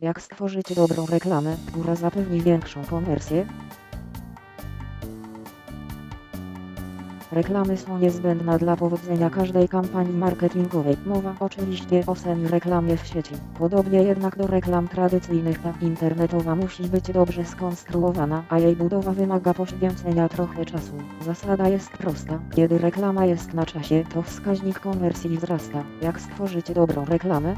Jak stworzyć dobrą reklamę, która zapewni większą konwersję? Reklamy są niezbędne dla powodzenia każdej kampanii marketingowej. Mowa oczywiście o semi-reklamie w sieci. Podobnie jednak do reklam tradycyjnych ta internetowa musi być dobrze skonstruowana, a jej budowa wymaga poświęcenia trochę czasu. Zasada jest prosta. Kiedy reklama jest na czasie, to wskaźnik konwersji wzrasta. Jak stworzyć dobrą reklamę?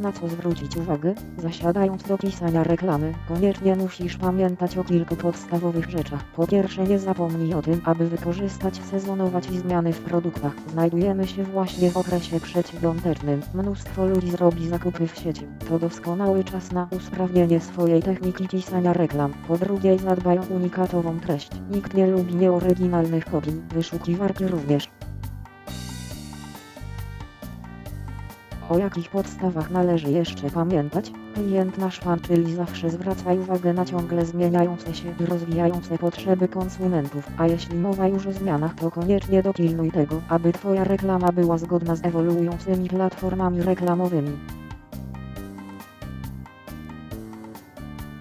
Na co zwrócić uwagę? Zasiadając do pisania reklamy, koniecznie musisz pamiętać o kilku podstawowych rzeczach. Po pierwsze nie zapomnij o tym, aby wykorzystać sezonować i zmiany w produktach. Znajdujemy się właśnie w okresie przedświątecznym. Mnóstwo ludzi zrobi zakupy w sieci. To doskonały czas na usprawnienie swojej techniki pisania reklam. Po drugie zadbaj o unikatową treść. Nikt nie lubi nieoryginalnych kopii, wyszukiwarki również. O jakich podstawach należy jeszcze pamiętać? Klient nasz fan, czyli zawsze zwraca uwagę na ciągle zmieniające się i rozwijające potrzeby konsumentów, a jeśli mowa już o zmianach, to koniecznie dopilnuj tego, aby Twoja reklama była zgodna z ewoluującymi platformami reklamowymi.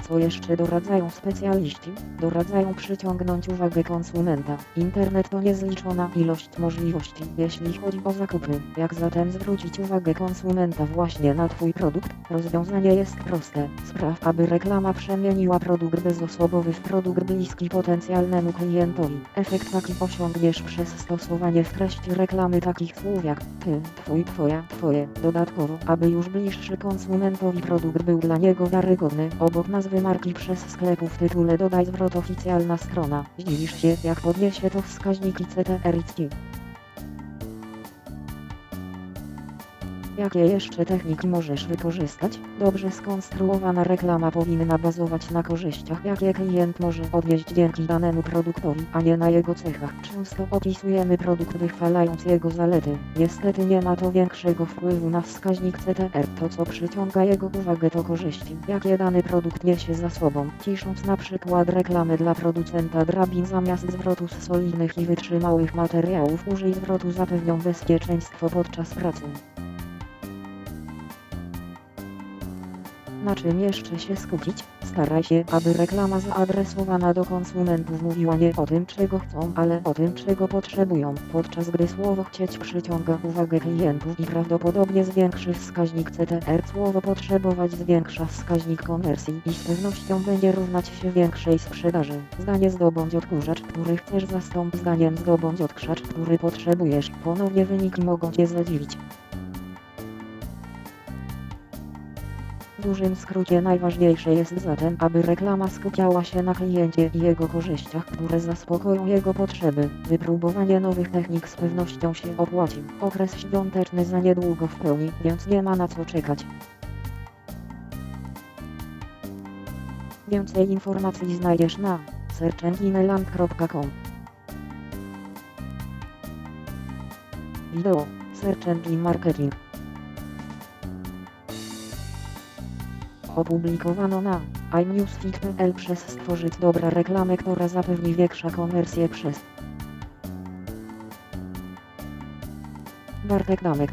Co jeszcze doradzają specjaliści? Doradzają przyciągnąć uwagę konsumenta. Internet to niezliczona ilość możliwości, jeśli chodzi o zakupy. Jak zatem zwrócić uwagę konsumenta właśnie na Twój produkt? Rozwiązanie jest proste. Spraw, aby reklama przemieniła produkt bezosobowy w produkt bliski potencjalnemu klientowi. Efekt taki osiągniesz przez stosowanie w treści reklamy takich słów jak ty, twój, twoja, twoje. Dodatkowo, aby już bliższy konsumentowi produkt był dla niego wiarygodny, obok nazwy marki przez sklepu w tytule dodaj zwrot oficjalna strona. Zdziwisz się, jak podniesie to wskaźniki CTR Jakie jeszcze techniki możesz wykorzystać? Dobrze skonstruowana reklama powinna bazować na korzyściach, jakie klient może odnieść dzięki danemu produktowi, a nie na jego cechach. Często opisujemy produkt wychwalając jego zalety. Niestety nie ma to większego wpływu na wskaźnik CTR. To co przyciąga jego uwagę to korzyści, jakie dany produkt niesie za sobą. Pisząc na przykład reklamę dla producenta drabin zamiast zwrotu z solidnych i wytrzymałych materiałów użyj zwrotu zapewnią bezpieczeństwo podczas pracy. Na czym jeszcze się skupić? Staraj się, aby reklama zaadresowana do konsumentów mówiła nie o tym, czego chcą, ale o tym, czego potrzebują, podczas gdy słowo chcieć przyciąga uwagę klientów i prawdopodobnie zwiększy wskaźnik CTR. Słowo potrzebować zwiększa wskaźnik konwersji i z pewnością będzie równać się większej sprzedaży. Zdanie zdobądź odkurzacz, który chcesz zastąp zdaniem zdobądź odkrzacz, który potrzebujesz. Ponownie wyniki mogą Cię zadziwić. W dużym skrócie najważniejsze jest zatem, aby reklama skupiała się na kliencie i jego korzyściach, które zaspokoją jego potrzeby. Wypróbowanie nowych technik z pewnością się opłaci. Okres świąteczny za niedługo w pełni, więc nie ma na co czekać. Więcej informacji znajdziesz na searchengineland.com Wideo Search Engine Marketing Opublikowano na iNewsFeed.pl przez stworzyć dobra reklamę, która zapewni większa konwersję przez Bartek Damek